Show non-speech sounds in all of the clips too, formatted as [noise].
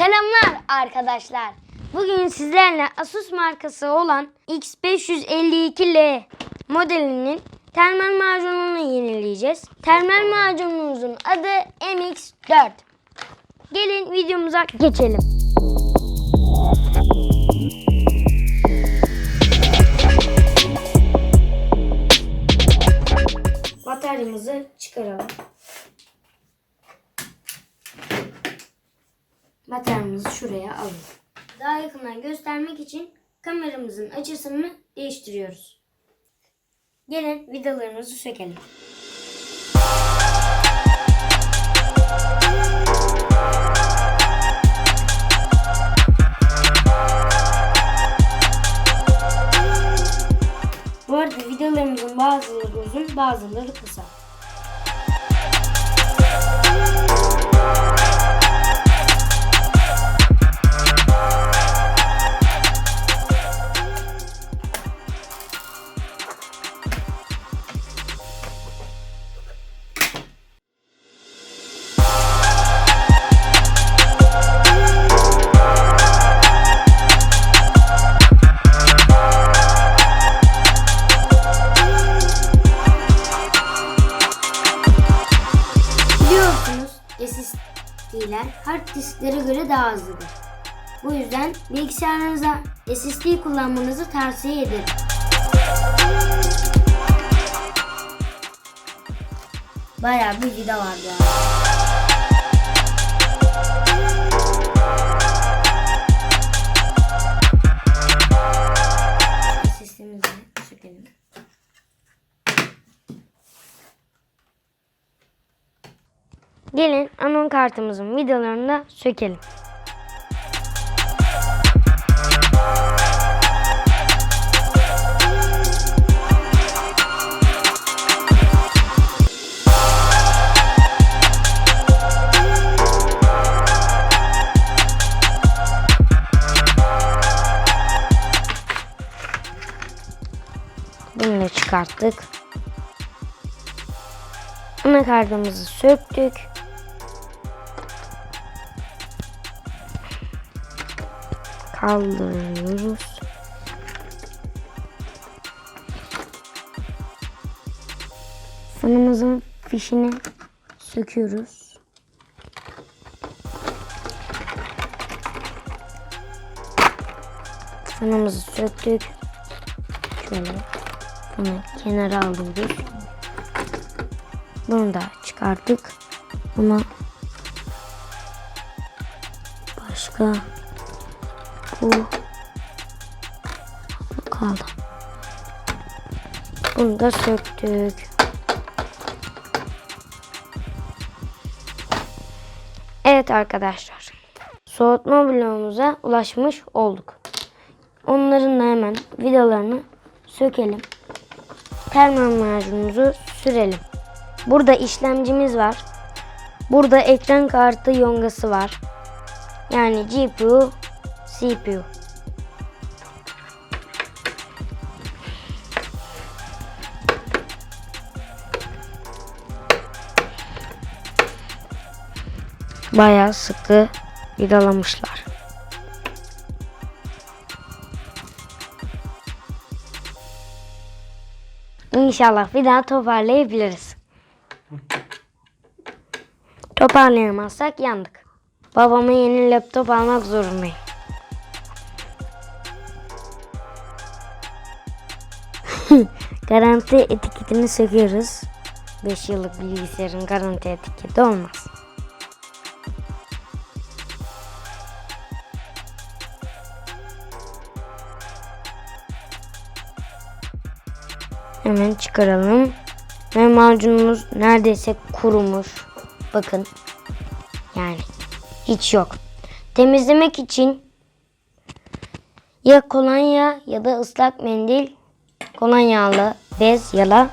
Selamlar arkadaşlar. Bugün sizlerle Asus markası olan X552L modelinin termal macununu yenileyeceğiz. Termal macunumuzun adı MX4. Gelin videomuza geçelim. Bataryamızı çıkaralım. Bataryamızı şuraya alalım. Daha yakından göstermek için kameramızın açısını değiştiriyoruz. Gelin vidalarımızı sökelim. Bu arada vidalarımızın bazıları uzun, bazıları kısa. Hard disklere göre daha hızlıdır. Bu yüzden bilgisayarınıza SSD kullanmanızı tavsiye ederim. Bayağı bir vida var bu Anon kartımızın vidalarını da sökelim. Bunu da çıkarttık. Anakartımızı söktük. Kaldırıyoruz. Fanımızın fişini söküyoruz. Fanımızı söktük. Şöyle bunu kenara alıyoruz. Bunu da çıkarttık. Ama başka bu kaldı. Bunu da söktük. Evet arkadaşlar. Soğutma bloğumuza ulaşmış olduk. Onların da hemen vidalarını sökelim. Termal macunumuzu sürelim. Burada işlemcimiz var. Burada ekran kartı yongası var. Yani GPU, CPU. Bayağı sıkı vidalamışlar. İnşallah bir daha toparlayabiliriz. Toparlayamazsak yandık. Babama yeni laptop almak zorundayım. [laughs] garanti etiketini söküyoruz. 5 yıllık bilgisayarın garanti etiketi olmaz. Hemen çıkaralım. Ve macunumuz neredeyse kurumuş. Bakın. Yani hiç yok. Temizlemek için ya kolonya ya da ıslak mendil kolonyalı bez ya da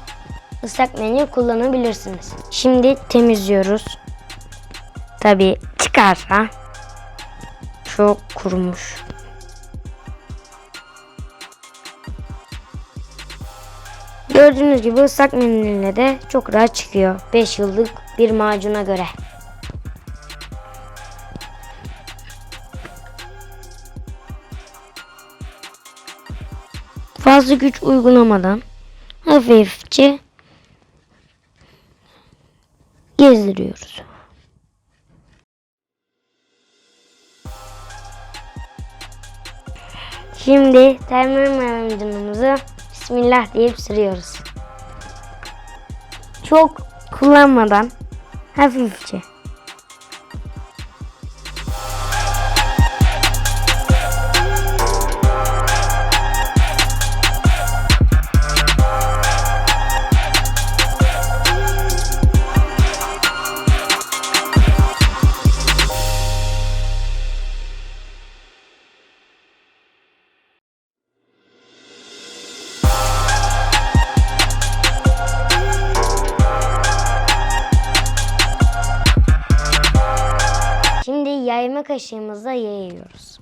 ıslak mendil kullanabilirsiniz. Şimdi temizliyoruz. Tabi çıkarsa çok kurumuş. Gördüğünüz gibi ıslak mendille de çok rahat çıkıyor. 5 yıllık bir macuna göre. Fazla güç uygulamadan hafifçe gezdiriyoruz. Şimdi macunumuzu Bismillah deyip sürüyoruz. Çok kullanmadan hafifçe. Kaşığımızla yayıyoruz.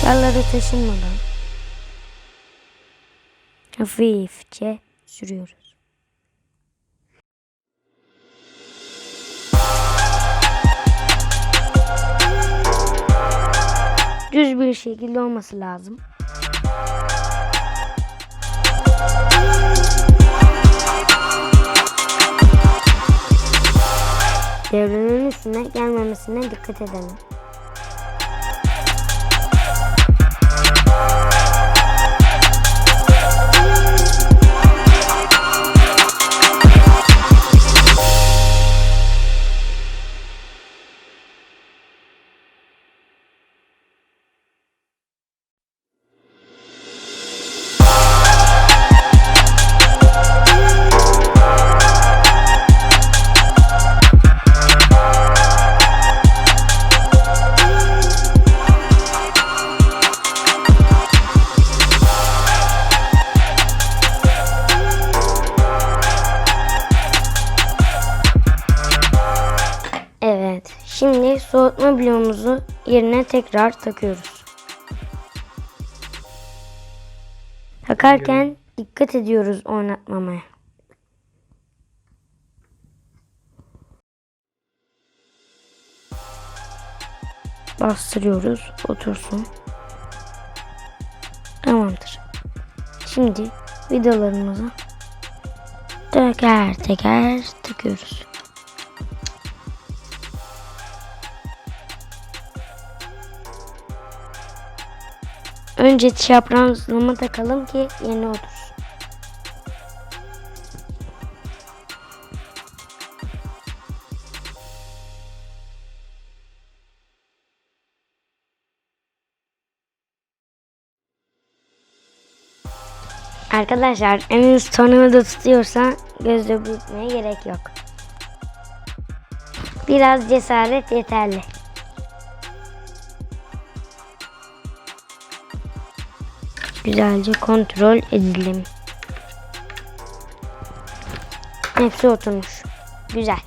Şalları taşınmadan hafifçe sürüyoruz. Düz bir şekilde olması lazım. Devrenin üstüne gelmemesine dikkat edelim. Şimdi soğutma bloğumuzu yerine tekrar takıyoruz. Takarken dikkat ediyoruz oynatmamaya. Bastırıyoruz. Otursun. Tamamdır. Şimdi vidalarımızı teker teker takıyoruz. Önce çaprazlama takalım ki yeni otursun. Arkadaşlar eliniz tornavida tutuyorsa gözle büyütmeye gerek yok. Biraz cesaret yeterli. Güzelce kontrol edelim. Hepsi oturmuş. Güzel.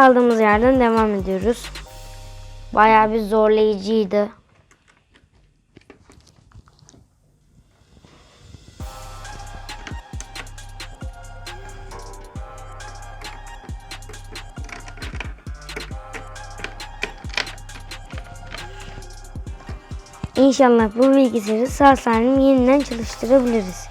Kaldığımız yerden devam ediyoruz. Bayağı bir zorlayıcıydı. İnşallah bu bilgisayarı sağ salim yeniden çalıştırabiliriz.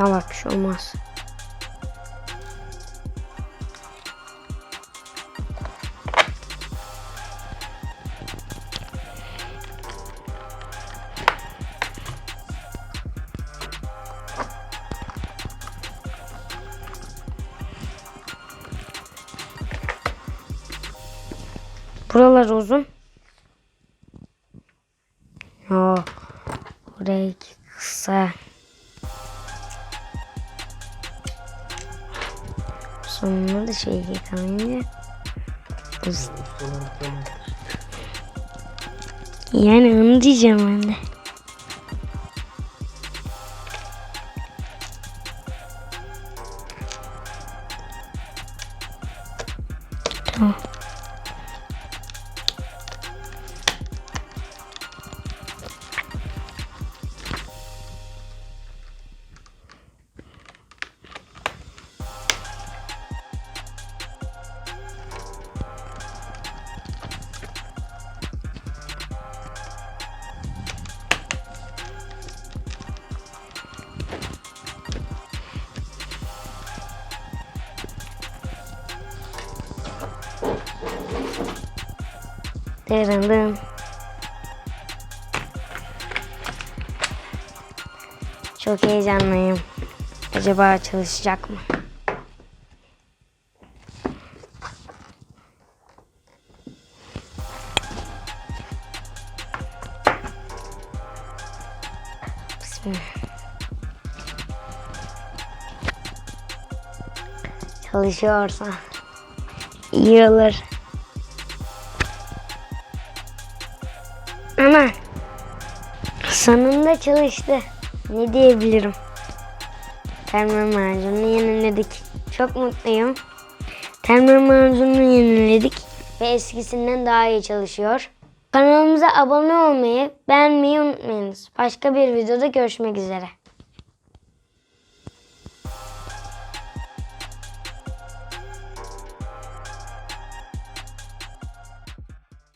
İnşallah bir şey olmaz. Buralar uzun. Yok. Buraya kısa. Şey uz- Yani onu diyeceğim ben de. Dırındım. Çok heyecanlıyım. Acaba çalışacak mı? Çalışıyorsa iyi olur. Sonunda çalıştı. Ne diyebilirim? Termal macununu yeniledik. Çok mutluyum. Termal macununu yeniledik ve eskisinden daha iyi çalışıyor. Kanalımıza abone olmayı, beğenmeyi unutmayınız. Başka bir videoda görüşmek üzere.